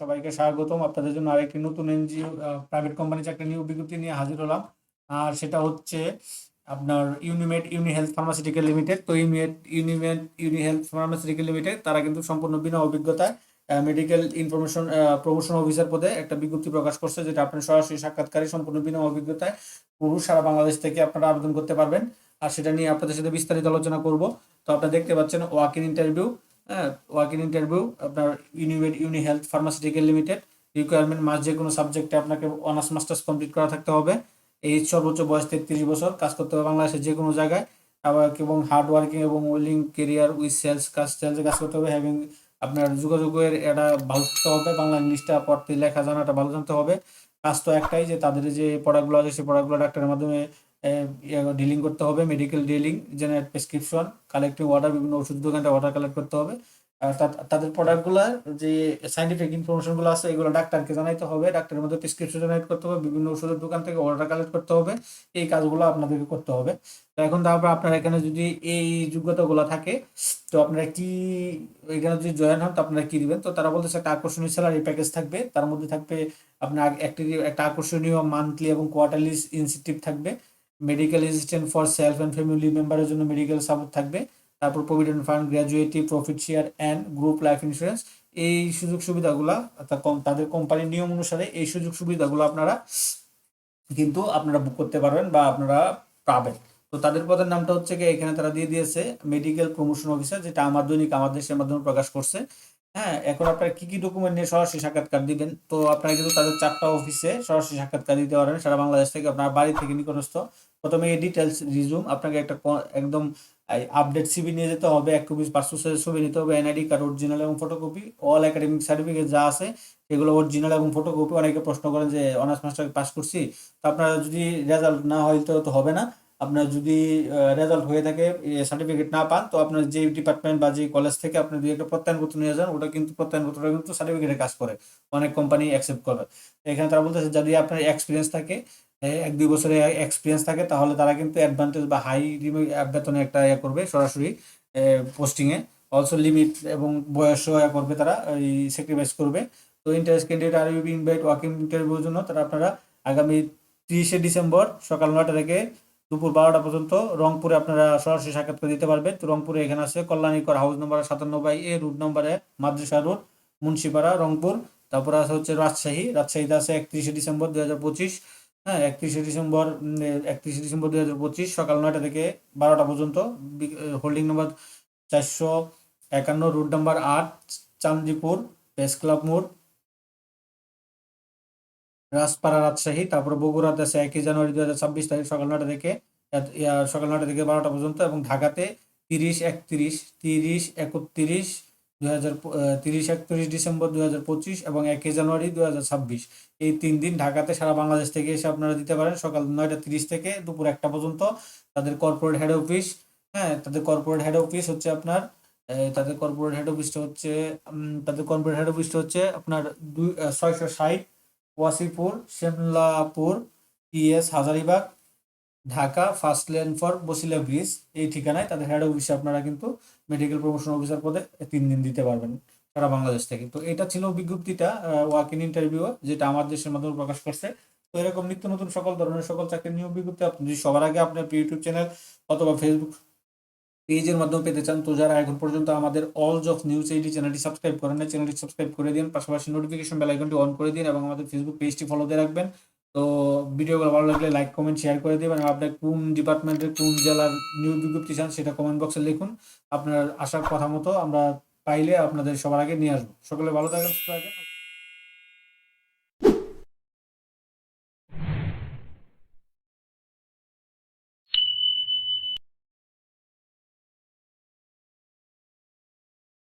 সবাইকে স্বাগতম। আপনাদের জন্য আরেকটি নতুন এনজিও প্রাইভেট কোম্পানি চাকরি নিয়োগ বিজ্ঞপ্তি নিয়ে হাজির হলাম। আর সেটা হচ্ছে আপনার Unimed Uni health pharmaceutical limited তো Unimed Unimed Uni health pharmaceutical limited তারা কিন্তু সম্পূর্ণ বিনা অভিজ্ঞতায় মেডিকেল ইনফরমেশন প্রমোশন অফিসার পদে একটা বিজ্ঞপ্তি প্রকাশ করছে, যেটা আপনার সরাসরি সাক্ষাৎকারী সম্পূর্ণ বিনা অভিজ্ঞতায় পুরুষ সারা বাংলাদেশ থেকে আপনারা আবেদন করতে পারবেন। আর সেটা নিয়ে আপনাদের সাথে বিস্তারিত আলোচনা করব। তো আপনারা দেখতে পাচ্ছেন ওয়াক ইন ইন্টারভিউ হ্যাঁ ওয়াক ইন ইন্টারভিউ আপনার Unimed uni health pharmaceutical limited requirement মাস যে কোনো সাবজেক্টে আপনাকে অনার্স মাস্টার্স কমপ্লিট করা থাকতে হবে। এই সর্বোচ্চ বয়স তেত্রিশ বছর, কাজ করতে হবে বাংলাদেশের যে কোনো জায়গায়। আবার এবং হার্ড ওয়ার্কিং এবং ওয়েলিং কেরিয়ার উইথ সেলস কাজ সেলসে কাজ করতে হবে। হ্যাভিং আপনার যোগাযোগের এটা ভালো থাকতে হবে, বাংলা ইংলিশটা পড়তে, লেখা জানাটা ভালো জানতে হবে। কাজ তো একটাই যে তাদের যে প্রোডাক্টগুলো আছে, সেই প্রোডাক্টগুলো ডাক্তারের মাধ্যমে ডিলিং করতে হবে medical dealing generate prescription collecting order বিভিন্ন ওষুধ দোকানটা অর্ডার কালেক্ট করতে হবে। তাদের প্রোডাক্টগুলোর যে সাইন্টিফিক ইনফরমেশনগুলো আছে, এগুলো ডাক্তারকে জানাইতে হবে। ডাক্তারের মধ্যে প্রেসক্রিপশন জেনারেট করতে হবে, বিভিন্ন ওষুধের দোকান থেকে অর্ডার কালেক্ট করতে হবে। এই কাজগুলো আপনাদেরকে করতে হবে। তো এখন তারপর আপনার এখানে যদি এই যোগ্যতাগুলো থাকে, তো আপনারা কি, এখানে যদি জয়েন হন, তো আপনারা কি দিবেন? তো তারা বলতেছে একটা আকর্ষণীয় স্যালারি প্যাকেজ থাকবে। তার মধ্যে থাকবে আপনার একটি একটা আকর্ষণীয় মান্থলি এবং কোয়ার্টারলি ইনসেন্টিভ থাকবে। Medical assistant for self and family মেম্বারের জন্য মেডিকেল সাপোর্ট থাকবে। তারপর provident fund gratuity profit share and group life insurance এই সুযোগ সুবিধাগুলা তাদের কোম্পানির নিয়ম অনুসারে এই সুযোগ সুবিধাগুলো আপনারা কিন্তু আপনারা বুক করতে পারবেন বা আপনারা পাবেন। তো তাদের পদের নামটা হচ্ছে কি এখানে তারা দিয়ে দিয়েছে মেডিকেল প্রমোশন অফিসার যেটা আমার দৈনিক, আমার দেশের মাধ্যমে প্রকাশ করছে। হ্যাঁ এখন আপনারা কি কি ডকুমেন্ট নিয়ে সরাসরি সাক্ষাৎকার দিবেন? তো আপনারা কিন্তু তাদের চারটা অফিসে সরাসরি সাক্ষাৎকার দিতে পারেন। সারা বাংলাদেশ থেকে আপনার বাড়ি থেকে নিকটস্থ। প্রথমে এই ডিটেলস রিজুম আপনাকে একটা একদম আপডেট সিবি নিয়ে যেতে হবে, এক কপি পাসপোর্ট সাইজের ছবি নিতে হবে এনআইডি কার্ড অরিজিনাল এবং ফটোকপি অল একাডেমিক সার্টিফিকেট যা আছে, সেগুলো অরিজিনাল এবং ফটোকপি অনেকে প্রশ্ন করেন যে অনার্স মাস্টার পাস করছি? তো আপনারা যদি রেজাল্ট না হয়, তো তো হবে না। আপনার যদি রেজাল্ট হয়ে থাকে সার্টিফিকেট না পান, তো আপনার যে ডিপার্টমেন্ট বা যে কলেজ থেকে আপনি দুই একটা প্রত্যয়নপত্র নিয়ে যান, ওটা কিন্তু প্রত্যয়নপত্রটা কিন্তু সার্টিফিকেটের কাজ করে। অনেক কোম্পানি অ্যাকসেপ্ট করবে এখানে তারা বলতেছে, যদি আপনার এক্সপিরিয়েন্স থাকে এক দুই বছরের এক্সপিরিয়েন্স থাকে, তাহলে তারা কিন্তু অ্যাডভান্টেজ বা হাই বেতনে একটা ইয়ে করবে সরাসরি পোস্টিংয়ে অলসো লিমিট এবং বয়সও ইয়ে করবে তারা, এই স্যাক্রিফাইস করবে। তো ইন্টারেস্ট ক্যান্ডিডেট আর ইনভাইট ওয়াকিং ইন্টারভিউর জন্য তারা আপনারা আগামী তিরিশে ডিসেম্বর সকাল নয়টা থেকে দুপুর বারোটা পর্যন্ত রংপুরে আপনারা সরাসরি সাক্ষাৎকার দিতে পারবেন। তো রংপুরে এখানে আছে কল্যাণীকর হাউস নম্বর সাতান্ন বাই এ রুট নম্বরে মাদ্রাসা রোড মুন্সিপাড়া, রংপুর। তারপরে আছে হচ্ছে রাজশাহী। রাজশাহীতে আছে একত্রিশে ডিসেম্বর দু হাজার পঁচিশ। হ্যাঁ একত্রিশে ডিসেম্বর একত্রিশে ডিসেম্বর দু হাজার পঁচিশ সকাল নয়টা থেকে বারোটা পর্যন্ত। হোল্ডিং নম্বর চারশো একান্ন রুট নাম্বার আট, চান্দিপুর প্রেস ক্লাব মোড়। রাজপাড়া রাজশাহী, তারপর বগুড়াতে আছে একই জানুয়ারি দু হাজার ছাব্বিশ তারিখ সকাল নটা থেকে সকাল নয়টা থেকে বারোটা পর্যন্ত এবং ঢাকাতে তিরিশ একত্রিশ তিরিশ একত্রিশ দুই হাজার তিরিশ একত্রিশ ডিসেম্বর দুই হাজার পঁচিশ এবং একই জানুয়ারি দুই হাজার ছাব্বিশ। এই তিন দিন ঢাকাতে সারা বাংলাদেশ থেকে এসে আপনারা দিতে পারেন সকাল নয়টা তিরিশ থেকে দুপুর একটা পর্যন্ত। তাদের কর্পোরেট হেড অফিস হ্যাঁ তাদের কর্পোরেট হেড অফিস হচ্ছে আপনার তাদের কর্পোরেট হেড অফিসটা হচ্ছে তাদের কর্পোরেট হেড অফিসটা হচ্ছে আপনার দুই ছয়শো ষাট Wasipur Shemlapur PS Hazaribagh, Dhaka, first lane for Basila bridge. এই ঠিকানায় তাদের হেড অফিসে আপনারা কিন্তু মেডিকেল প্রমোশন অফিসার পদে তিন দিন দিতে পারবেন সারা বাংলাদেশ থেকে। তো এটা ছিল বিজ্ঞপ্তিটা ওয়াক ইন ইন্টারভিউ যেটা আমার দেশের মাধ্যমে প্রকাশ করছে। তো এরকম নিত্য নতুন সকল ধরনের সকল চাকরির নিয়োগ বিজ্ঞপ্তি আপনি সবার আগে আপনার ইউটিউব চ্যানেল অথবা ফেসবুক পেজের মাধ্যমে পেতে চান, তো যারা এখন পর্যন্ত আমাদের অল জব নিউজ এইটি চ্যানেলটি সাবস্ক্রাইব করেন না চ্যানেলটি সাবস্ক্রাইব করে দিন, পাশাপাশি নোটিফিকেশন বেল আইকনটি অন করে দিন এবং আমাদের ফেসবুক পেজটি ফলো দিয়ে রাখবেন। তো ভিডিওগুলো ভালো লাগলে লাইক কমেন্ট শেয়ার করে দেবেন আপনার কোন ডিপার্টমেন্টের কোন জেলার নিয়োগ বিজ্ঞপ্তি চান সেটা কমেন্ট বক্সে লিখুন। আপনার আসার কথা মতো আমরা পাইলে আপনাদের সবার আগে নিয়ে আসব। সকলে ভালো থাকেন সুস্থ থাকেন